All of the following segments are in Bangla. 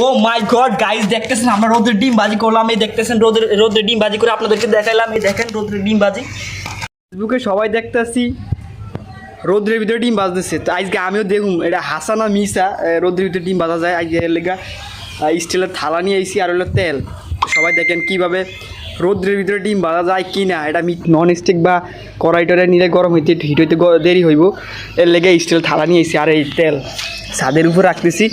ও মাই গড গাইস দেখতেছেন আমরা রোদের ডিম বাজি করলাম, এই দেখতেছেন রোদের রোদের ডিম বাজি করে আপনাদেরকে দেখাইলাম, এই দেখেন রোদের ডিম বাজি ফেসবুকে সবাই দেখতেছি, রোদ্রের ভিতরে ডিম বাজতেছে তো আজকে আমিও দেখুন এটা হাসানা মিসা রোদ্রের ভিতরে ডিম বাজা যায়। আজকে লেগা স্টিলের থালা নিয়ে আইসি আর হলো তেল। সবাই দেখেন কীভাবে রোদ্রের ভিতরে ডিম বাজা যায় কি না এটা নন স্টিক বা কড়াই টড়াই নিলে গরম হইতে হিট হইতে দেরি হইব। এর লেগে স্টিলের থালা নিয়ে আইসি আর এই তেল। ছাদের উপর রাখতেছি।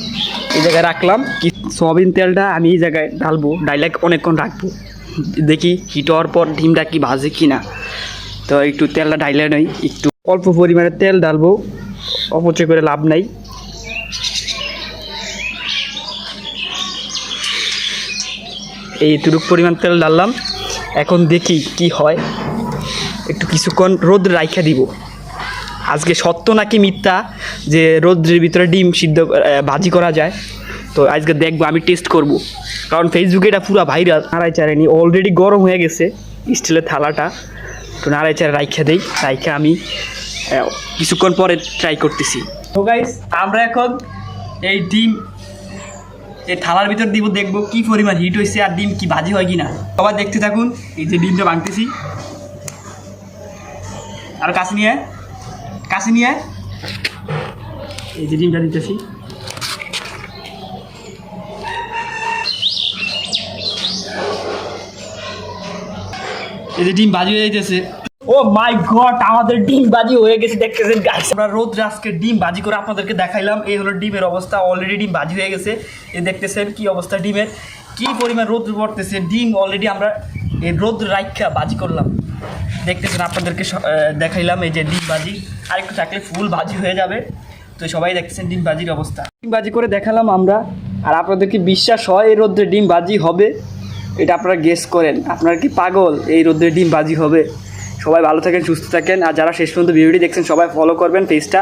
এই জায়গায় রাখলাম। কি সয়াবিন তেলটা আমি এই জায়গায় ঢালবো, ডাইলাক অনেকক্ষণ রাখব। দেখি হিট হওয়ার পর ডিমটা কি ভাজে কি না তো একটু তেলটা ঢাইলে নই, একটু অল্প পরিমাণে তেল ডালবো অপচয় করে লাভ নাই। এই এইটুকু পরিমাণ তেল ডাললাম এখন দেখি কি হয়। একটু কিছুক্ষণ রোদ রাইখা দিব। আজকে সত্য নাকি মিথ্যা যে রোদ্রের ভিতরে ডিম সিদ্ধ ভাজি করা যায়? তো আজকে দেখব, আমি টেস্ট করব। কারণ ফেসবুকে এটা পুরো ভাইরাল নাড়াই চারেনি অলরেডি গরম হয়ে গেছে স্টিলের থালাটা। তো নাড়াই চারে রাইখা দেই, রাইখা আমি কিছুক্ষণ পরে ট্রাই করতেছি। তো গাইস আমরা এখন এই ডিম, এই থালার ভিতর দিব, দেখব কি পরিমাণ হিট হয়েছে আর ডিম কি ভাজি হয় কি না সবাই দেখতে থাকুন, এই যে ডিমটা ভাঙতেছি। আর কাছে নিয়ে। কাছে নিয়ে। এই যে ডিমটা দিতেছি। এই যে ডিম বাজি হয়ে যাইতেছে। ও মাই গড আমাদের ডিম বাজি হয়ে গেছে দেখতেছেন গাইস আমরা রোদ আজকে ডিম বাজি করে আপনাদেরকে দেখাইলাম। এই হলো ডিমের অবস্থা অলরেডি ডিম বাজি হয়ে গেছে। এই দেখতেছেন কি অবস্থা ডিমের। কি পরিমাণ রোদ পড়তেছে, ডিম অলরেডি আমরা এই রোদ রাইখা বাজি করলাম। দেখতেছেন আপনাদেরকে দেখাইলাম এই যে ডিম বাজি। আর একটু থাকলে ফুল বাজি হয়ে যাবে। তো সবাই দেখতেছেন ডিম বাজির অবস্থা। ডিম বাজি করে দেখালাম আমরা। আর আপনাদেরকে বিশ্বাস হয় এই রোদ্রে ডিম বাজি হবে? এটা আপনারা গেস করেন। আপনারা কি পাগল এই রোদ্রে ডিম বাজি হবে? সবাই ভালো থাকেন, সুস্থ থাকেন। আর যারা শেষ পর্যন্ত ভিডিওটি দেখছেন, সবাই ফলো করবেন পেজটা